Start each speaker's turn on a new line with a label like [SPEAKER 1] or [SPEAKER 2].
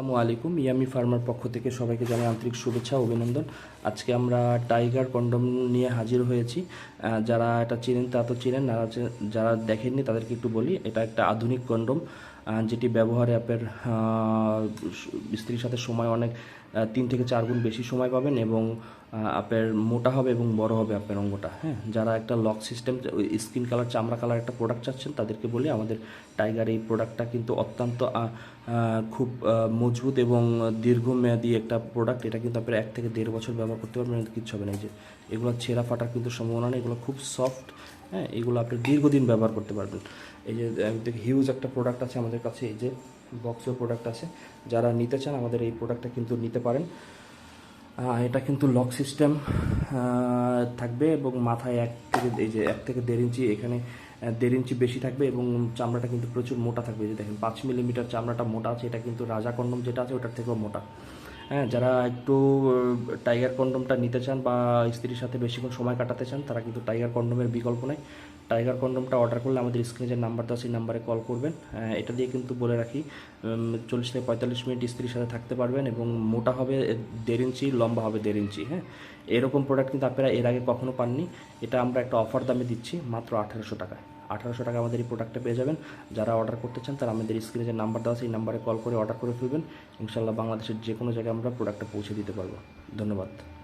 [SPEAKER 1] আসসালামু আলাইকুম। Yummy farmer পক্ষ থেকে সবাইকে জানাই আন্তরিক শুভেচ্ছা অভিনন্দন। আজকে আমরা টাইগার কন্ডম নিয়ে হাজির হয়েছি। যারা এটা চিনেন তা তো চিনেন যারা দেখেননি তাদেরকে একটু বলি, এটা একটা আধুনিক কন্ডম। যেটি ব্যবহারে অ্যাপের স্ত্রীর সাথে সময় অনেক তিন থেকে চার গুণ বেশি সময় পাবেন এবং আপনার মোটা হবে এবং বড় হবে আপনার অঙ্গটা হ্যাঁ? যারা একটা লক সিস্টেম স্কিন কালার চামড়া কালার একটা প্রোডাক্ট চাচ্ছেন, তাদেরকে বলি আমাদের টাইগার এই প্রোডাক্টটা কিন্তু অত্যন্ত খুব মজবুত এবং দীর্ঘমেয়াদী একটা প্রোডাক্ট এটা কিন্তু আপনার এক থেকে দেড় বছর ব্যবহার করতে পারবেন কিচ্ছু হবে না। যে এগুলো ছেঁড়া ফাটার কিন্তু সম্ভাবনা নেই, এগুলো খুব সফট হ্যাঁ এগুলো আপনি দীর্ঘদিন ব্যবহার করতে পারবেন। এই যে হিউজ একটা প্রোডাক্ট আছে আমাদের কাছে, এই যে বক্সের প্রোডাক্ট আছে। যারা নিতে চান আমাদের এই প্রোডাক্টটা কিন্তু নিতে পারেন। এটা কিন্তু লক সিস্টেম থাকবে এবং মাথায় এক থেকে, এই যে এক থেকে দেড় ইঞ্চি এখানে দেড় ইঞ্চি বেশি থাকবে এবং চামড়াটা কিন্তু প্রচুর মোটা থাকবে। যে দেখেন, পাঁচ মিলিমিটার চামড়াটা মোটা আছে, এটা কিন্তু রাজা কন্ডম যেটা আছে, ওটার থেকেও মোটা। হ্যাঁ যারা একটু টাইগার কন্ডমটা নিতে চান বা স্ত্রীর সাথে বেশিক্ষণ সময় কাটাতে চান, তারা কিন্তু টাইগার কন্ডমের বিকল্প নেই। টাইগার কন্ডমটা অর্ডার করলে আমাদের স্ক্রিনে যে নাম্বার দেওয়া সেই নাম্বারে কল করবেন। এটা দিয়ে কিন্তু বলে রাখি চল্লিশ থেকে পঁয়তাল্লিশ মিনিট স্ত্রীর সাথে থাকতে পারবেন এবং মোটা হবে দেড় ইঞ্চি, লম্বা হবে দেড় ইঞ্চি হ্যাঁ। এরকম প্রোডাক্ট কিন্তু আপনারা এর আগে কখনো পাননি। এটা আমরা একটা অফার দামে দিচ্ছি, মাত্র আঠারোশো টাকায়। আঠারোশো টাকা আমাদের এই প্রোডাক্টটা পেয়ে যাবেন। যারা অর্ডার করতে চান, তারা আমাদের স্ক্রিনে যে নাম্বার দেওয়া সেই নাম্বারে কল করে অর্ডার করে ফেলবেন। ইনশাল্লাহ বাংলাদেশের যে কোনো জায়গায় আমরা প্রোডাক্টটা পৌঁছে দিতে পারব। ধন্যবাদ।